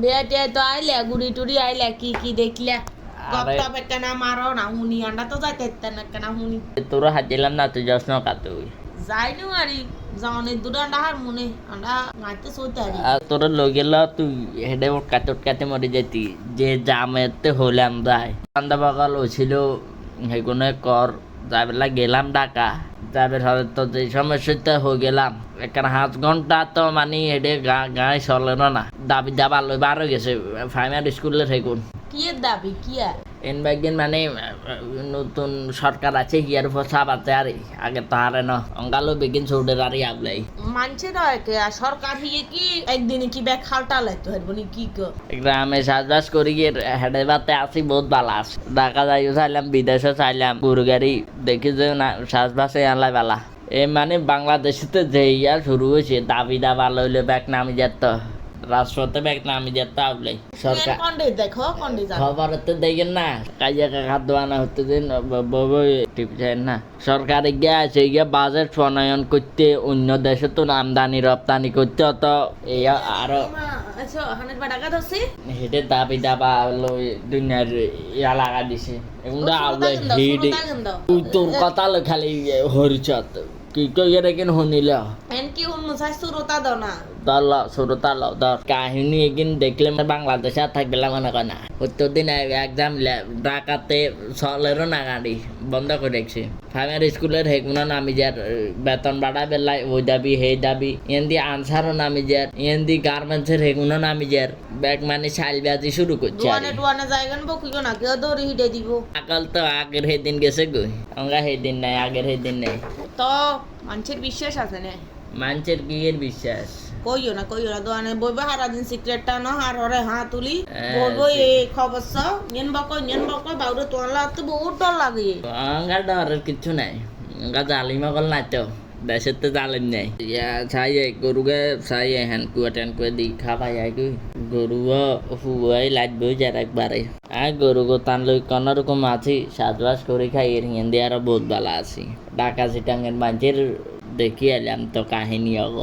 বিয়া টিয়া তো আইলে গুড়ি টুড়ি আইলে কি কি দেখলে? মারো না হুনি আন্ডা তো যাইতে না কেনা হুনি। তোরা হাজিলাম না তুই যাস না তুই যাইনি আরি যাওনি দুটো আন্ডা হার মনে আন্ডা গাইতে সইতে আরি। আর তোরা লগেল তুই হেডে মরে যেতি যে জামেতে হলাম যাই ছিল কর যাবেলা গেলাম ডাকা হলে তো যে সমস্যাতে হয়ে গেলাম এখানে হাত ঘণ্টা তো মানে হেঁটে গা গায়ে চলে না। দাবি দাবা লই বারো গেছে প্রাইমারি স্কুলে থাকুন। কি দাবি কি এনবাগিন মানে নতুন সরকার আছে উপর চাপ আছে আর। আগে তো হারে ন অঙ্গালো বেগিন চৌডের আর আবলাই মানছে না কে আর সরকার হিয়ে কি একদিনে কি ব্যাগ খালটা লাইতে হয় বলি কি কো? গ্রামে সাজবাস করি গিয়ে হেডে বাতে আসি বহুত ভালো আছে ঢাকা যাইও চাইলাম বিদেশে চাইলাম গরু গাড়ি দেখি যে না সাজবাসে আনলাই বালা। এ মানে বাংলাদেশেতে যে ইয়া শুরু হয়েছে দাবি দাবা লইলে ব্যাগ নামি যেত। রাজপথে ব্যাগ নামি যেত আবলাই সরকার দেখো খবর তো দেখেন না। কাজে কাকা দোয়ানা হতে দিন টিপছেন না। সরকার গিয়ে আছে গিয়ে বাজেট প্রণয়ন করতে অন্য দেশে তো আমদানি রপ্তানি করতে অত এই আরও আচ্ছা হেঁটে দাবি দাবা লই দুনিয়ার ইয়া লাগা দিছে। আউলে হিডি তোর কথা লো খালি হরিচত কি কই এর কেন হনিল এন কি হুন সুরতা দাও না দল সরু তাল দর কাহিনী এগিন দেখলে বাংলাদেশে আর থাকবে মনে কয় না। সত্তর দিন একজাম ঢাকাতে চলেরও না গাড়ি বন্ধ করে রেখেছে প্রাইমারি স্কুলের হেগুনা নামি যার বেতন বাড়া বেলায় ওই দাবি সেই দাবি। এন্দি আনসারও নামি যার এন্দি গার্মেন্টসের হেগুনা নামি যার ব্যাগ মানে চাল বাজি শুরু করছে আর দুয়ানে টুয়ানে জায়গান না কেউ দৌড়ি হিটে দিব? আকাল তো আগের সেই দিন গেছে গই অঙ্গা সেই দিন নাই আগের সেই দিন নাই। তো মানুষের বিশ্বাস আছে না? মানুষের কি বিশ্বাস। কইও না কইও না দোয়ানে বইবে হারা দিন সিক্রেটটা ন আর হরে হাঁ তুলি। হ্যাঁ, বলব এই খবর সব নিয়ন বক নিয়ন বক বাউরে তোলা তো বহুত ডর লাগে। আঙ্গার ডরের কিছু নাই। আঙ্গা জালিমা কল না তো। দেশের তো জালিম নাই ইয়া চাই গরুকে চাই হ্যান কুয়া টেন কুয়া দি খাবাই আই গই গরু হুয়াই লাগবে যার একবারে আর গরু গো তান লই কোন রকম আছি সাজবাস করে খাই এর হিন্দি আরও বহুত ভালো আছি ঢাকা সিটাঙ্গের মাঝের দেখি এলাম তো কাহিনী অগ